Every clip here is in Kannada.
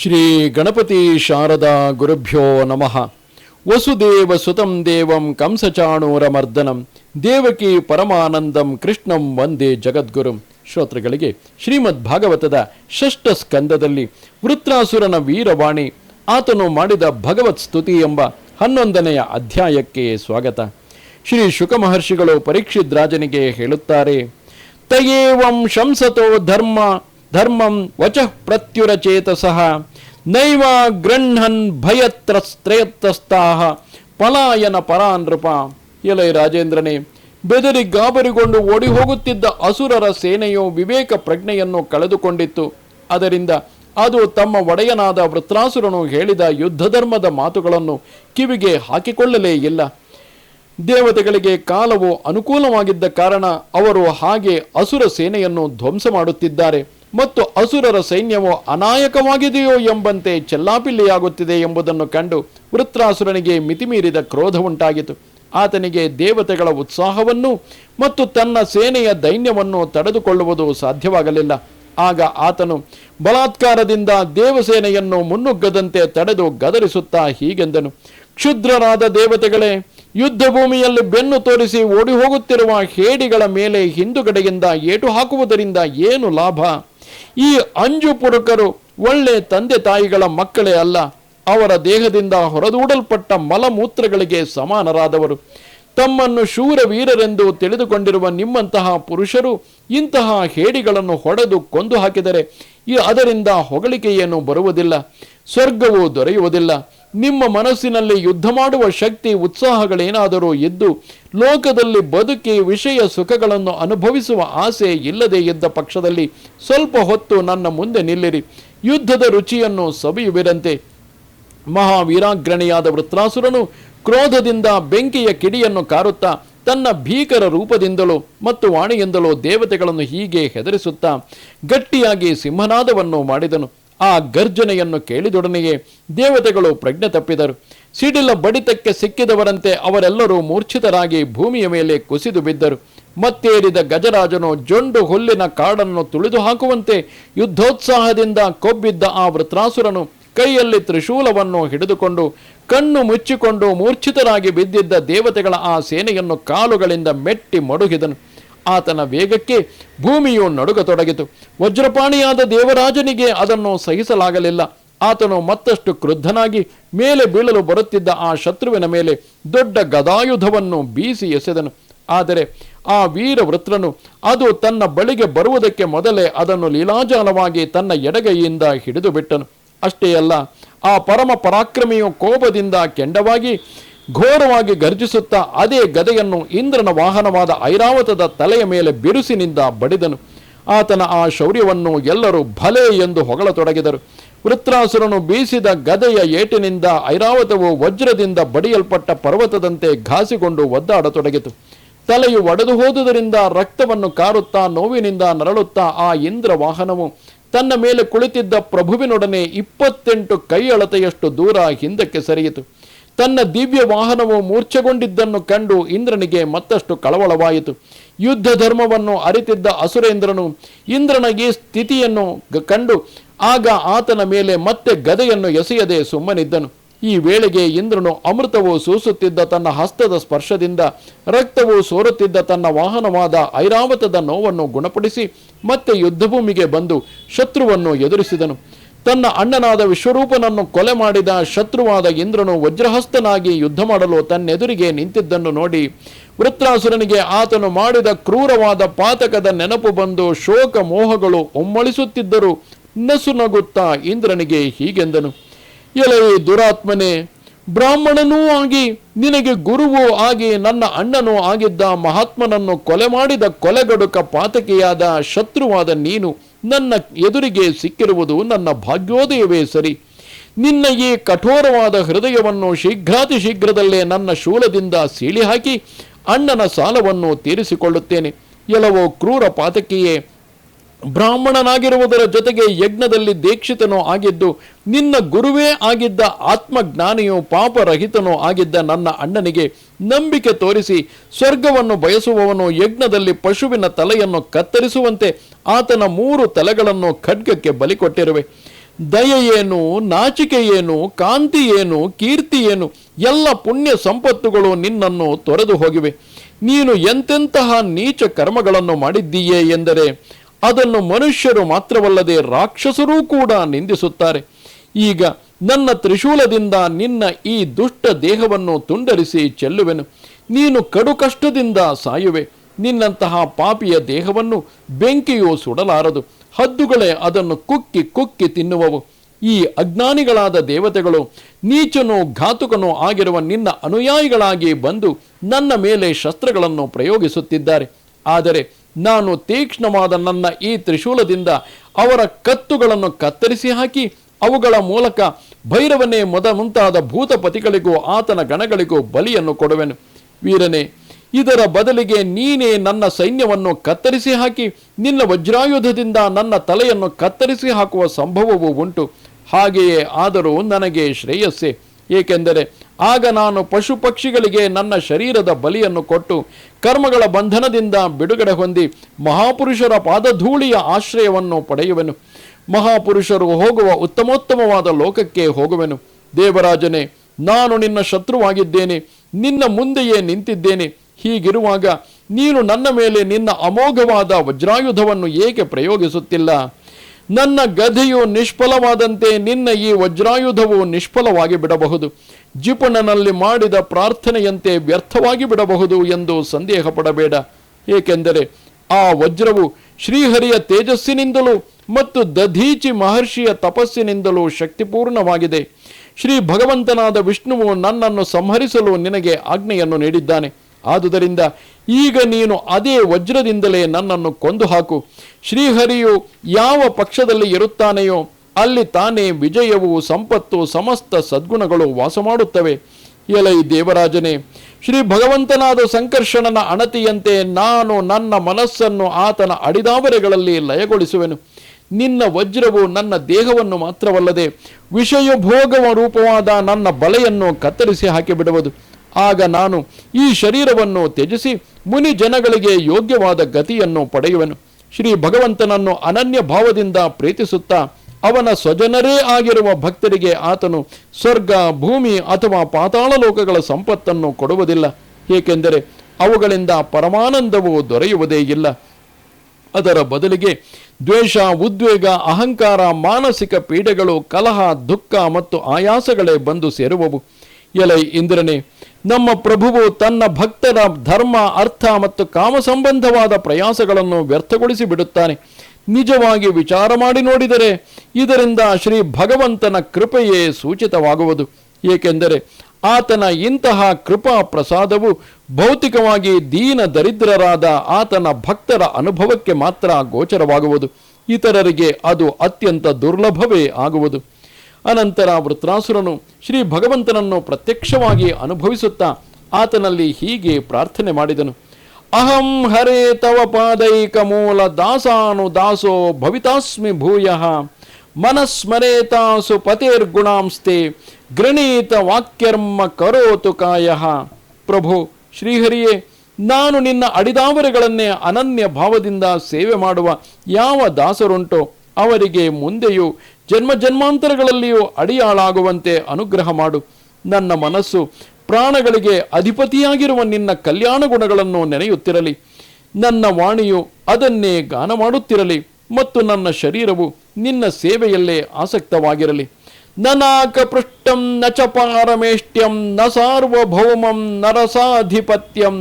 ಶ್ರೀ ಗಣಪತಿ ಶಾರದಾ ಗುರುಭ್ಯೋ ನಮಃ. ವಸುದೇವ ಸುತಂ ದೇವಂ ಕಂಸಚಾಣೂರಮರ್ದನಂ. ದೇವಕಿ ಪರಮಾನಂದಂ ಕೃಷ್ಣಂ ವಂದೇ ಜಗದ್ಗುರುಂ. ಶ್ರೋತೃಗಳಿಗೆ ಶ್ರೀಮದ್ ಭಾಗವತದ ಷಷ್ಠ ಸ್ಕಂದದಲ್ಲಿ ವೃತ್ರಾಸುರನ ವೀರವಾಣಿ, ಆತನು ಮಾಡಿದ ಭಗವತ್ ಸ್ತುತಿ ಎಂಬ ಹನ್ನೊಂದನೆಯ ಅಧ್ಯಾಯಕ್ಕೆ ಸ್ವಾಗತ. ಶ್ರೀ ಶುಕ ಮಹರ್ಷಿಗಳು ಪರೀಕ್ಷಿತ್ ರಾಜನಿಗೆ ಹೇಳುತ್ತಾರೆ, ತಯೇವಂ ಶಂಸತೋ ಧರ್ಮ ಧರ್ಮಂ ವಚಃ ಪ್ರತ್ಯುರಚೇತಸಃ ನೈವ ಗೃಹನ್ ಭಯತ್ರಸ್ತ್ರಯತ್ತಸ್ತಾಹ ಪಲಾಯನ ಪರಾನೃಪ ಎಲೈ ರಾಜೇಂದ್ರನೇ, ಬೆದರಿ ಗಾಬರಿಗೊಂಡು ಓಡಿ ಹೋಗುತ್ತಿದ್ದ ಅಸುರರ ಸೇನೆಯು ವಿವೇಕ ಪ್ರಜ್ಞೆಯನ್ನು ಕಳೆದುಕೊಂಡಿತ್ತು. ಅದರಿಂದ ಅದು ತಮ್ಮ ಒಡೆಯನಾದ ವೃತ್ರಾಸುರನು ಹೇಳಿದ ಯುದ್ಧ ಧರ್ಮದ ಮಾತುಗಳನ್ನು ಕಿವಿಗೆ ಹಾಕಿಕೊಳ್ಳಲೇ ಇಲ್ಲ. ದೇವತೆಗಳಿಗೆ ಕಾಲವು ಅನುಕೂಲವಾಗಿದ್ದ ಕಾರಣ ಅವರು ಹಾಗೆ ಅಸುರ ಸೇನೆಯನ್ನು ಧ್ವಂಸ ಮಾಡುತ್ತಿದ್ದಾರೆ. ಮತ್ತು ಅಸುರರ ಸೈನ್ಯವು ಅನಾಯಕವಾಗಿದೆಯೋ ಎಂಬಂತೆ ಚೆಲ್ಲಾಪಿಲ್ಲಿಯಾಗುತ್ತಿದೆ ಎಂಬುದನ್ನು ಕಂಡು ವೃತ್ರಾಸುರನಿಗೆ ಮಿತಿಮೀರಿದ ಕ್ರೋಧ ಉಂಟಾಗಿತು ಆತನಿಗೆ ದೇವತೆಗಳ ಉತ್ಸಾಹವನ್ನು ಮತ್ತು ತನ್ನ ಸೇನೆಯ ದೈನ್ಯವನ್ನು ತಡೆದುಕೊಳ್ಳುವುದು ಸಾಧ್ಯವಾಗಲಿಲ್ಲ. ಆಗ ಆತನು ಬಲಾತ್ಕಾರದಿಂದ ದೇವಸೇನೆಯನ್ನು ಮುನ್ನುಗ್ಗದಂತೆ ತಡೆದು ಗದರಿಸುತ್ತಾ ಹೀಗೆಂದನು. ಕ್ಷುದ್ರರಾದ ದೇವತೆಗಳೇ ಯುದ್ಧ ಭೂಮಿಯಲ್ಲಿ ಬೆನ್ನು ತೋರಿಸಿ ಓಡಿ ಹೋಗುತ್ತಿರುವ ಹೇಡಿಗಳ ಮೇಲೆ ಹಿಂದುಗಡೆಯಿಂದ ಏಟು ಹಾಕುವುದರಿಂದ ಏನು ಲಾಭ? ಈ ಅಂಜು ಪುರುಕರು ಒಳ್ಳೆ ತಂದೆ ತಾಯಿಗಳ ಮಕ್ಕಳೇ ಅಲ್ಲ ಅವರ ದೇಹದಿಂದ ಹೊರದೂಡಲ್ಪಟ್ಟ ಮಲಮೂತ್ರಗಳಿಗೆ ಸಮಾನರಾದವರು. ತಮ್ಮನ್ನು ಶೂರ ವೀರರೆಂದು ತಿಳಿದುಕೊಂಡಿರುವ ನಿಮ್ಮಂತಹ ಪುರುಷರು ಇಂತಹ ಹೇಡಿಗಳನ್ನು ಹೊಡೆದು ಕೊಂದು ಹಾಕಿದರೆ ಅದರಿಂದ ಹೊಗಳಿಕೆಯೇನು ಬರುವುದಿಲ್ಲ, ಸ್ವರ್ಗವು ದೊರೆಯುವುದಿಲ್ಲ. ನಿಮ್ಮ ಮನಸ್ಸಿನಲ್ಲಿ ಯುದ್ಧ ಮಾಡುವ ಶಕ್ತಿ ಉತ್ಸಾಹಗಳೇನಾದರೂ ಇದ್ದು ಲೋಕದಲ್ಲಿ ಬದುಕಿ ವಿಷಯ ಸುಖಗಳನ್ನು ಅನುಭವಿಸುವ ಆಸೆ ಇಲ್ಲದೆ ಇದ್ದ ಪಕ್ಷದಲ್ಲಿ ಸ್ವಲ್ಪ ಹೊತ್ತು ನನ್ನ ಮುಂದೆ ನಿಲ್ಲಿರಿ. ಯುದ್ಧದ ರುಚಿಯನ್ನು ಸವಿಯುವಿರಂತೆ. ಮಹಾವೀರಾಗ್ರಣಿಯಾದ ವೃತ್ರಾಸುರನು ಕ್ರೋಧದಿಂದ ಬೆಂಕಿಯ ಕಿಡಿಯನ್ನು ಕಾರುತ್ತಾ ತನ್ನ ಭೀಕರ ರೂಪದಿಂದಲೋ ಮತ್ತು ವಾಣಿಯಿಂದಲೋ ದೇವತೆಗಳನ್ನು ಹೀಗೆ ಹೆದರಿಸುತ್ತಾ ಗಟ್ಟಿಯಾಗಿ ಸಿಂಹನಾದವನ್ನು ಮಾಡಿದನು. ಆ ಗರ್ಜನೆಯನ್ನು ಕೇಳಿದೊಡನೆಯೇ ದೇವತೆಗಳು ಪ್ರಜ್ಞೆ ತಪ್ಪಿದರು. ಸಿಡಿಲ ಬಡಿತಕ್ಕೆ ಸಿಕ್ಕಿದವರಂತೆ ಅವರೆಲ್ಲರೂ ಮೂರ್ಛಿತರಾಗಿ ಭೂಮಿಯ ಮೇಲೆ ಕುಸಿದು ಬಿದ್ದರು. ಮತ್ತೇರಿದ ಗಜರಾಜನು ಜೊಂಡು ಹುಲ್ಲಿನ ಕಾಡನ್ನು ತುಳಿದು ಹಾಕುವಂತೆ ಯುದ್ಧೋತ್ಸಾಹದಿಂದ ಕೊಬ್ಬಿದ್ದ ಆ ವೃತ್ರಾಸುರನು ಕೈಯಲ್ಲಿ ತ್ರಿಶೂಲವನ್ನು ಹಿಡಿದುಕೊಂಡು, ಕಣ್ಣು ಮುಚ್ಚಿಕೊಂಡು ಮೂರ್ಛಿತರಾಗಿ ಬಿದ್ದಿದ್ದ ದೇವತೆಗಳ ಆ ಸೇನೆಯನ್ನು ಕಾಲುಗಳಿಂದ ಮೆಟ್ಟಿ ಮಡುಗಿದನು ಆತನ ವೇಗಕ್ಕೆ ಭೂಮಿಯು ನಡುಗತೊಡಗಿತು. ವಜ್ರಪಾಣಿಯಾದ ದೇವರಾಜನಿಗೆ ಅದನ್ನು ಸಹಿಸಲಾಗಲಿಲ್ಲ. ಆತನು ಮತ್ತಷ್ಟು ಕ್ರುದ್ಧನಾಗಿ ಮೇಲೆ ಬೀಳಲು ಬರುತ್ತಿದ್ದ ಆ ಶತ್ರುವಿನ ಮೇಲೆ ದೊಡ್ಡ ಗದಾಯುಧವನ್ನು ಬೀಸಿ ಎಸೆದನು. ಆದರೆ ಆ ವೀರ ವೃತ್ರನು ಅದು ತನ್ನ ಬಳಿಗೆ ಬರುವುದಕ್ಕೆ ಮೊದಲೇ ಅದನ್ನು ಲೀಲಾಜಾಲವಾಗಿ ತನ್ನ ಎಡಗೈಯಿಂದ ಹಿಡಿದು ಬಿಟ್ಟನು ಅಷ್ಟೇ ಅಲ್ಲ, ಆ ಪರಮ ಪರಾಕ್ರಮಿಯು ಕೋಪದಿಂದ ಕೆಂಡವಾಗಿ ಘೋರವಾಗಿ ಗರ್ಜಿಸುತ್ತಾ ಅದೇ ಗದೆಯನ್ನು ಇಂದ್ರನ ವಾಹನವಾದ ಐರಾವತದ ತಲೆಯ ಮೇಲೆ ಬಿರುಸಿನಿಂದ ಬಡಿದನು. ಆತನ ಆ ಶೌರ್ಯವನ್ನು ಎಲ್ಲರೂ ಭಲೆ ಎಂದು ಹೊಗಳತೊಡಗಿದರು. ವೃತ್ರಾಸುರನು ಬೀಸಿದ ಗದೆಯ ಏಟಿನಿಂದ ಐರಾವತವು ವಜ್ರದಿಂದ ಬಡಿಯಲ್ಪಟ್ಟ ಪರ್ವತದಂತೆ ಘಾಸಿಕೊಂಡು ಒದ್ದಾಡತೊಡಗಿತು. ತಲೆಯು ಒಡೆದು ಹೋದುದರಿಂದ ರಕ್ತವನ್ನು ಕಾರುತ್ತಾ ನೋವಿನಿಂದ ನರಳುತ್ತಾ ಆ ಇಂದ್ರ ವಾಹನವು ತನ್ನ ಮೇಲೆ ಕುಳಿತಿದ್ದ ಪ್ರಭುವಿನೊಡನೆ ಇಪ್ಪತ್ತೆಂಟು ಕೈ ಅಳತೆಯಷ್ಟು ದೂರ ಹಿಂದಕ್ಕೆ ಸರಿಯಿತು. ತನ್ನ ದಿವ್ಯ ವಾಹನವು ಮೂರ್ಛೆಗೊಂಡಿದ್ದನ್ನು ಕಂಡು ಇಂದ್ರನಿಗೆ ಮತ್ತಷ್ಟು ಕಳವಳವಾಯಿತು. ಯುದ್ಧ ಧರ್ಮವನ್ನು ಅರಿತಿದ್ದ ಅಸುರೇಂದ್ರನು ಇಂದ್ರನ ಈ ಸ್ಥಿತಿಯನ್ನು ಕಂಡು, ಆಗ ಆತನ ಮೇಲೆ ಮತ್ತೆ ಗದೆಯನ್ನು ಎಸೆಯದೆ ಸುಮ್ಮನಿದ್ದನು. ಈ ವೇಳೆಗೆ ಇಂದ್ರನು ಅಮೃತವು ಸೂಸುತ್ತಿದ್ದ ತನ್ನ ಹಸ್ತದ ಸ್ಪರ್ಶದಿಂದ ರಕ್ತವು ಸೋರುತ್ತಿದ್ದ ತನ್ನ ವಾಹನವಾದ ಐರಾವತದ ನೋವನ್ನು ಗುಣಪಡಿಸಿ ಮತ್ತೆ ಯುದ್ಧಭೂಮಿಗೆ ಬಂದು ಶತ್ರುವನ್ನು ಎದುರಿಸಿದನು. ತನ್ನ ಅಣ್ಣನಾದ ವಿಶ್ವರೂಪನನ್ನು ಕೊಲೆ ಮಾಡಿದ ಶತ್ರುವಾದ ಇಂದ್ರನು ವಜ್ರಹಸ್ತನಾಗಿ ಯುದ್ಧ ಮಾಡಲು ತನ್ನೆದುರಿಗೆ ನಿಂತಿದ್ದನ್ನು ನೋಡಿ ವೃತ್ರಾಸುರನಿಗೆ ಆತನು ಮಾಡಿದ ಕ್ರೂರವಾದ ಪಾತಕದ ನೆನಪು ಬಂದು ಶೋಕ ಮೋಹಗಳು ಒಮ್ಮಳಿಸುತ್ತಿದ್ದರು ನಸು ನಗುತ್ತಾ ಇಂದ್ರನಿಗೆ ಹೀಗೆಂದನು. ಎಲೈ ದುರಾತ್ಮನೇ, ಬ್ರಾಹ್ಮಣನೂ ಆಗಿ, ನಿನಗೆ ಗುರುವೂ ಆಗಿ, ನನ್ನ ಅಣ್ಣನೂ ಆಗಿದ್ದ ಮಹಾತ್ಮನನ್ನು ಕೊಲೆ ಮಾಡಿದ ಕೊಲೆಗಡುಕ ಪಾತಕಿಯಾದ ಶತ್ರುವಾದ ನೀನು ನನ್ನ ಎದುರಿಗೆ ಸಿಕ್ಕಿರುವುದು ನನ್ನ ಭಾಗ್ಯೋದಯವೇ ಸರಿ. ನಿನ್ನ ಈ ಕಠೋರವಾದ ಹೃದಯವನ್ನು ಶೀಘ್ರಾತಿ ಶೀಘ್ರದಲ್ಲೇ ನನ್ನ ಶೂಲದಿಂದ ಸೀಳಿಹಾಕಿ ಅಣ್ಣನ ಸಾಲವನ್ನು ತೀರಿಸಿಕೊಳ್ಳುತ್ತೇನೆ. ಎಲ್ಲವೋ ಕ್ರೂರ ಪಾತಕಿಯೇ ಬ್ರಾಹ್ಮಣನಾಗಿರುವುದರ ಜೊತೆಗೆ ಯಜ್ಞದಲ್ಲಿ ದೀಕ್ಷಿತನೂ ಆಗಿದ್ದು, ನಿನ್ನ ಗುರುವೇ ಆಗಿದ್ದ ಆತ್ಮಜ್ಞಾನಿಯು ಪಾಪರಹಿತನೂ ಆಗಿದ್ದ ನನ್ನ ಅಣ್ಣನಿಗೆ ನಂಬಿಕೆ ತೋರಿಸಿ ಸ್ವರ್ಗವನ್ನು ಬಯಸುವವನು ಯಜ್ಞದಲ್ಲಿ ಪಶುವಿನ ತಲೆಯನ್ನು ಕತ್ತರಿಸುವಂತೆ ಆತನ ಮೂರು ತಲೆಗಳನ್ನು ಖಡ್ಗಕ್ಕೆ ಬಲಿ ಕೊಟ್ಟಿರುವೆ. ದಯೆ ಏನು ನಾಚಿಕೆ ಏನು ಕಾಂತಿ ಎಲ್ಲ ಪುಣ್ಯ ಸಂಪತ್ತುಗಳು ನಿನ್ನನ್ನು ತೊರೆದು ಹೋಗಿವೆ. ನೀನು ಎಂತೆಂತಹ ನೀಚ ಕರ್ಮಗಳನ್ನು ಮಾಡಿದ್ದೀಯೇ ಎಂದರೆ ಅದನ್ನು ಮನುಷ್ಯರು ಮಾತ್ರವಲ್ಲದೆ ರಾಕ್ಷಸರೂ ಕೂಡ ನಿಂದಿಸುತ್ತಾರೆ. ಈಗ ನನ್ನ ತ್ರಿಶೂಲದಿಂದ ನಿನ್ನ ಈ ದುಷ್ಟ ದೇಹವನ್ನು ತುಂಡರಿಸಿ ಚೆಲ್ಲುವೆನು. ನೀನು ಕಡು ಕಷ್ಟದಿಂದ ಸಾಯುವೆ. ನಿನ್ನಂತಹ ಪಾಪಿಯ ದೇಹವನ್ನು ಬೆಂಕಿಯು ಸುಡಲಾರದು. ಹದ್ದುಗಳೇ ಅದನ್ನು ಕುಕ್ಕಿ ಕುಕ್ಕಿ ತಿನ್ನುವವು. ಈ ಅಜ್ಞಾನಿಗಳಾದ ದೇವತೆಗಳು ನೀಚನು ಘಾತುಕನೂ ಆಗಿರುವ ನಿನ್ನ ಅನುಯಾಯಿಗಳಾಗಿ ಬಂದು ನನ್ನ ಮೇಲೆ ಶಸ್ತ್ರಗಳನ್ನು ಪ್ರಯೋಗಿಸುತ್ತಿದ್ದಾರೆ. ಆದರೆ ನಾನು ತೀಕ್ಷ್ಣವಾದ ನನ್ನ ಈ ತ್ರಿಶೂಲದಿಂದ ಅವರ ಕತ್ತುಗಳನ್ನು ಕತ್ತರಿಸಿ ಹಾಕಿ, ಅವುಗಳ ಮೂಲಕ ಭೈರವನೇ ಮೊದ ಮುಂತಾದ ಭೂತಪತಿಗಳಿಗೂ ಆತನ ಗಣಗಳಿಗೂ ಬಲಿಯನ್ನು ಕೊಡುವೆನು. ವೀರನೇ, ಇದರ ಬದಲಿಗೆ ನೀನೇ ನನ್ನ ಸೈನ್ಯವನ್ನು ಕತ್ತರಿಸಿ ಹಾಕಿ, ನಿನ್ನ ವಜ್ರಾಯುಧದಿಂದ ನನ್ನ ತಲೆಯನ್ನು ಕತ್ತರಿಸಿ ಹಾಕುವ ಸಂಭವವೂ ಉಂಟು. ಹಾಗೆಯೇ ಆದರೂ ನನಗೆ ಶ್ರೇಯಸ್ಸೆ. ಏಕೆಂದರೆ ಆಗ ನಾನು ಪಶು ಪಕ್ಷಿಗಳಿಗೆ ನನ್ನ ಶರೀರದ ಬಲಿಯನ್ನು ಕೊಟ್ಟು ಕರ್ಮಗಳ ಬಂಧನದಿಂದ ಬಿಡುಗಡೆ ಹೊಂದಿ ಮಹಾಪುರುಷರ ಪಾದಧೂಳಿಯ ಆಶ್ರಯವನ್ನು ಪಡೆಯುವೆನು. ಮಹಾಪುರುಷರು ಹೋಗುವ ಉತ್ತಮೋತ್ತಮವಾದ ಲೋಕಕ್ಕೆ ಹೋಗುವೆನು. ದೇವರಾಜನೇ, ನಾನು ನಿನ್ನ ಶತ್ರುವಾಗಿದ್ದೇನೆ. ನಿನ್ನ ಮುಂದೆಯೇ ನಿಂತಿದ್ದೇನೆ. ಹೀಗಿರುವಾಗ ನೀನು ನನ್ನ ಮೇಲೆ ನಿನ್ನ ಅಮೋಘವಾದ ವಜ್ರಾಯುಧವನ್ನು ಏಕೆ ಪ್ರಯೋಗಿಸುತ್ತಿಲ್ಲ? ನನ್ನ ಗಧೆಯು ನಿಷ್ಫಲವಾದಂತೆ ನಿನ್ನ ಈ ವಜ್ರಾಯುಧವು ನಿಷ್ಫಲವಾಗಿ ಬಿಡಬಹುದು. ಜಿಪುಣನಲ್ಲಿ ಮಾಡಿದ ಪ್ರಾರ್ಥನೆಯಂತೆ ವ್ಯರ್ಥವಾಗಿ ಬಿಡಬಹುದು ಎಂದು ಸಂದೇಹ ಪಡಬೇಡ. ಏಕೆಂದರೆ ಆ ವಜ್ರವು ಶ್ರೀಹರಿಯ ತೇಜಸ್ಸಿನಿಂದಲೂ ಮತ್ತು ದಧೀಚಿ ಮಹರ್ಷಿಯ ತಪಸ್ಸಿನಿಂದಲೂ ಶಕ್ತಿಪೂರ್ಣವಾಗಿದೆ. ಶ್ರೀ ಭಗವಂತನಾದ ವಿಷ್ಣುವು ನನ್ನನ್ನು ಸಂಹರಿಸಲು ನಿನಗೆ ಆಜ್ಞೆಯನ್ನು ನೀಡಿದ್ದಾನೆ. ಆದುದರಿಂದ ಈಗ ನೀನು ಅದೇ ವಜ್ರದಿಂದಲೇ ನನ್ನನ್ನು ಕೊಂದು ಹಾಕು ಶ್ರೀಹರಿಯು ಯಾವ ಪಕ್ಷದಲ್ಲಿ ಇರುತ್ತಾನೆಯೋ ಅಲ್ಲಿ ತಾನೇ ವಿಜಯವು ಸಂಪತ್ತು ಸಮಸ್ತ ಸದ್ಗುಣಗಳು ವಾಸ ಮಾಡುತ್ತವೆ ಎಲೈ ದೇವರಾಜನೇ, ಶ್ರೀ ಭಗವಂತನಾದ ಸಂಕರ್ಷಣನ ಅಣತಿಯಂತೆ ನಾನು ನನ್ನ ಮನಸ್ಸನ್ನು ಆತನ ಅಡಿದಾವರೆಗಳಲ್ಲಿ ಲಯಗೊಳಿಸುವೆನು. ನಿನ್ನ ವಜ್ರವು ನನ್ನ ದೇಹವನ್ನು ಮಾತ್ರವಲ್ಲದೆ ವಿಷಯ ಭೋಗವ ರೂಪವಾದ ನನ್ನ ಬಲೆಯನ್ನು ಕತ್ತರಿಸಿ ಹಾಕಿಬಿಡುವುದು. ಆಗ ನಾನು ಈ ಶರೀರವನ್ನು ತ್ಯಜಿಸಿ ಮುನಿ ಜನಗಳಿಗೆ ಯೋಗ್ಯವಾದ ಗತಿಯನ್ನು ಪಡೆಯುವೆನು. ಶ್ರೀ ಭಗವಂತನನ್ನು ಅನನ್ಯ ಭಾವದಿಂದ ಪ್ರೀತಿಸುತ್ತಾ ಅವನ ಸ್ವಜನರೇ ಆಗಿರುವ ಭಕ್ತರಿಗೆ ಆತನು ಸ್ವರ್ಗ, ಭೂಮಿ ಅಥವಾ ಪಾತಾಳ ಲೋಕಗಳ ಸಂಪತ್ತನ್ನು ಕೊಡುವುದಿಲ್ಲ. ಏಕೆಂದರೆ ಅವುಗಳಿಂದ ಪರಮಾನಂದವು ದೊರೆಯುವುದೇ ಇಲ್ಲ. ಅದರ ಬದಲಿಗೆ ದ್ವೇಷ, ಉದ್ವೇಗ, ಅಹಂಕಾರ, ಮಾನಸಿಕ ಪೀಡೆಗಳು, ಕಲಹ, ದುಃಖ ಮತ್ತು ಆಯಾಸಗಳೇ ಬಂದು ಸೇರುವವು. ಎಲೈ ಇಂದ್ರನೇ, ನಮ್ಮ ಪ್ರಭುವು ತನ್ನ ಭಕ್ತರ ಧರ್ಮ, ಅರ್ಥ ಮತ್ತು ಕಾಮ ಸಂಬಂಧವಾದ ಪ್ರಯಾಸಗಳನ್ನು ವ್ಯರ್ಥಗೊಳಿಸಿ ಬಿಡುತ್ತಾನೆ ನಿಜವಾಗಿ ವಿಚಾರ ಮಾಡಿ ನೋಡಿದರೆ ಇದರಿಂದ ಶ್ರೀ ಭಗವಂತನ ಕೃಪೆಯೇ ಸೂಚಿತವಾಗುವುದು. ಏಕೆಂದರೆ ಆತನ ಇಂತಹ ಕೃಪಾ ಪ್ರಸಾದವು ಭೌತಿಕವಾಗಿ ದೀನ ದರಿದ್ರರಾದ ಆತನ ಭಕ್ತರ ಅನುಭವಕ್ಕೆ ಮಾತ್ರ ಗೋಚರವಾಗುವುದು. ಇತರರಿಗೆ ಅದು ಅತ್ಯಂತ ದುರ್ಲಭವೇ ಆಗುವುದು. ಅನಂತರ ವೃತ್ರಾಸುರನು ಶ್ರೀ ಭಗವಂತನನ್ನು ಪ್ರತ್ಯಕ್ಷವಾಗಿ ಅನುಭವಿಸುತ್ತಾ ಆತನಲ್ಲಿ ಹೀಗೆ ಪ್ರಾರ್ಥನೆ ಮಾಡಿದನು. ಅಹಂ ಹರೇ ತವ ಪಾದೈಕ ಮೂಲ ದಾಸಾನು ದಾಸೋ ಭವಿತಾಸ್ಮಿ ಭೂಯ ಮನಸ್ಮರೇತಾಸು ಪತಿರ್ಗುಣಾಂಸ್ತೆ ಗೃಣೀತ ವಾಕ್ಯರ್ಮ ಕರೋತು ಕಾಯ ಪ್ರಭು ಶ್ರೀಹರಿಯೇ ನಾನು ನಿನ್ನ ಅಡಿದಾವರೆಗಳನ್ನೇ ಅನನ್ಯ ಭಾವದಿಂದ ಸೇವೆ ಮಾಡುವ ಯಾವ ದಾಸರುಂಟೋ? ಅವರಿಗೆ ಮುಂದೆಯೂ ಜನ್ಮ ಜನ್ಮಾಂತರಗಳಲ್ಲಿಯೂ ಅಡಿಯಾಳಾಗುವಂತೆ ಅನುಗ್ರಹ ಮಾಡು. ನನ್ನ ಮನಸ್ಸು ಪ್ರಾಣಗಳಿಗೆ ಅಧಿಪತಿಯಾಗಿರುವ ನಿನ್ನ ಕಲ್ಯಾಣ ಗುಣಗಳನ್ನು ನೆನೆಯುತ್ತಿರಲಿ. ನನ್ನ ವಾಣಿಯು ಅದನ್ನೇ ಗಾನ ಮಾಡುತ್ತಿರಲಿ ಮತ್ತು ನನ್ನ ಶರೀರವು ನಿನ್ನ ಸೇವೆಯಲ್ಲೇ ಆಸಕ್ತವಾಗಿರಲಿ. ನನಾಕ ಪೃಷ್ಟಂ ನ ಚ ಪಾರಮೇಷ್ಟ್ಯಂ ನ ಸಾರ್ವಭೌಮಂ ನರಸಾಧಿಪತ್ಯಂ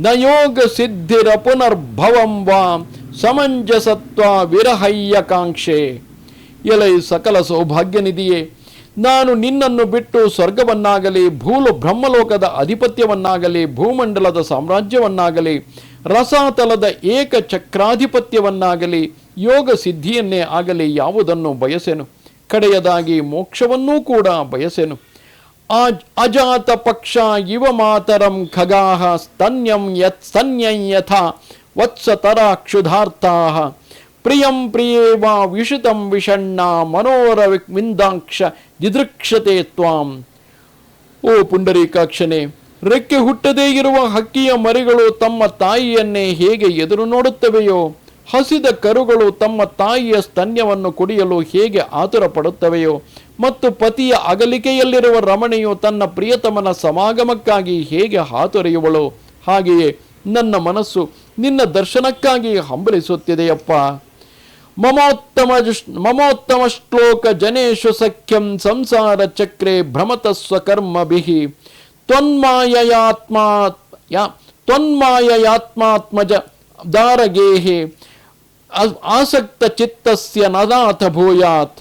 ನ ಯೋಗ ಸಿದ್ಧಿರ ಪುನರ್ಭವಂ ವಾ ಸಮಂಜಸತ್ವ ವಿರಹಯ್ಯಕಾಂಕ್ಷೆ ಎಲೈ ಸಕಲ ಸೌಭಾಗ್ಯನಿಧಿಯೇ ನಾನು ನಿನ್ನನ್ನು ಬಿಟ್ಟು ಸ್ವರ್ಗವನ್ನಾಗಲಿ, ಭೂಲು ಬ್ರಹ್ಮಲೋಕದ ಅಧಿಪತ್ಯವನ್ನಾಗಲಿ, ಭೂಮಂಡಲದ ಸಾಮ್ರಾಜ್ಯವನ್ನಾಗಲಿ, ರಸಾತಲದ ಏಕ ಚಕ್ರಾಧಿಪತ್ಯವನ್ನಾಗಲಿ, ಯೋಗ ಸಿದ್ಧಿಯನ್ನೇ ಆಗಲಿ ಯಾವುದನ್ನು ಬಯಸೆನು? ಕಡೆಯದಾಗಿ ಮೋಕ್ಷವನ್ನೂ ಕೂಡ ಬಯಸೆನು. ಆಜ್ ಅಜಾತ ಪಕ್ಷ ಇವ ಮಾತರಂ ಖಗಾಹ ಸ್ತನ್ಯಂ ಯತ್ ಸ್ತನ್ಯಂ ಯಥ ವತ್ಸತರ ಕ್ಷುಧಾರ್ಥಾ ಪ್ರಿಯಂ ಪ್ರಿಯೇವಾ ವಿಷುತಂ ವಿಷಣ್ಣ ಮನೋರ ವಿಂದಾಕ್ಷ ದಿದೃಕ್ಷತೆ ತ್ವಾಂ. ಓ ಪುಂಡರೀಕಾಕ್ಷನೆ, ರೆಕ್ಕೆ ಹುಟ್ಟದೇ ಇರುವ ಹಕ್ಕಿಯ ಮರಿಗಳು ತಮ್ಮ ತಾಯಿಯನ್ನೇ ಹೇಗೆ ಎದುರು ನೋಡುತ್ತವೆಯೋ, ಹಸಿದ ಕರುಗಳು ತಮ್ಮ ತಾಯಿಯ ಸ್ತನ್ಯವನ್ನು ಕುಡಿಯಲು ಹೇಗೆ ಆತುರ ಪಡುತ್ತವೆಯೋ ಮತ್ತು ಪತಿಯ ಅಗಲಿಕೆಯಲ್ಲಿರುವ ರಮಣೆಯು ತನ್ನ ಪ್ರಿಯತಮನ ಸಮಾಗಮಕ್ಕಾಗಿ ಹೇಗೆ ಹಾತೊರೆಯುವಳು, ಹಾಗೆಯೇ ನನ್ನ ಮನಸ್ಸು ನಿನ್ನ ದರ್ಶನಕ್ಕಾಗಿ ಹಂಬಲಿಸುತ್ತಿದೆಯಪ್ಪ. ಮಮೋತ್ತಮ ಮಮೋತ್ತಮ ಶ್ಲೋಕ ಜನೇಶು ಸಖ್ಯಂ ಸಂಸಾರ ಚಕ್ರೆ ಭ್ರಮತ ಸ್ವಕರ್ಮಭಿಹಿ ತ್ವನ್ಮಾಯಯಾತ್ಮ ಯಾ- ತ್ವನ್ಮಾಯಯಾತ್ಮಾತ್ಮಜ ದಾರಗೇಹಿ. ಆಸಕ್ತ ಚಿತ್ತಸ್ಯ ನದಾಥ ಭೂಯಾತ್.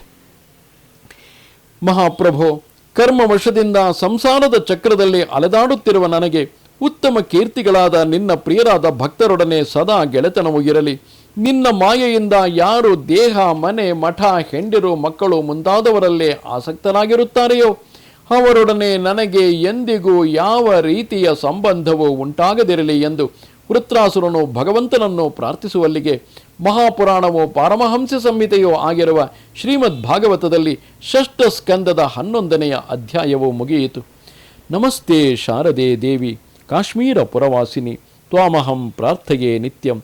ಮಹಾಪ್ರಭು, ಕರ್ಮವಶದಿಂದ ಸಂಸಾರದ ಚಕ್ರದಲ್ಲಿ ಅಲೆದಾಡುತ್ತಿರುವ ನನಗೆ ಉತ್ತಮ ಕೀರ್ತಿಗಳಾದ ನಿನ್ನ ಪ್ರಿಯರಾದ ಭಕ್ತರೊಡನೆ ಸದಾ ಗೆಳೆತನವು ಇರಲಿ. ನಿನ್ನ ಮಾಯೆಯಿಂದ ಯಾರು ದೇಹ, ಮನೆ, ಮಠ, ಹೆಂಡಿರು, ಮಕ್ಕಳು ಮುಂತಾದವರಲ್ಲೇ ಆಸಕ್ತರಾಗಿರುತ್ತಾರೆಯೋ? ಅವರೊಡನೆ ನನಗೆ ಎಂದಿಗೂ ಯಾವ ರೀತಿಯ ಸಂಬಂಧವೂ ಉಂಟಾಗದಿರಲಿ ಎಂದು ವೃತ್ರಾಸುರನು ಭಗವಂತನನ್ನು ಪ್ರಾರ್ಥಿಸುವಲ್ಲಿಗೆ ಮಹಾಪುರಾಣವು ಪಾರಮಹಂಸ ಸಂಹಿತೆಯೋ ಆಗಿರುವ ಶ್ರೀಮದ್ ಭಾಗವತದಲ್ಲಿ ಷಷ್ಠ ಸ್ಕಂದದ ಹನ್ನೊಂದನೆಯ ಅಧ್ಯಾಯವು ಮುಗಿಯಿತು. ನಮಸ್ತೆ ಶಾರದೆ ದೇವಿ, ಕಾಶ್ಮೀರ ಪುರವಾಸಿನಿ, ತ್ವಾಮಹಂ ಪ್ರಾರ್ಥೆಯೇ ನಿತ್ಯಂ.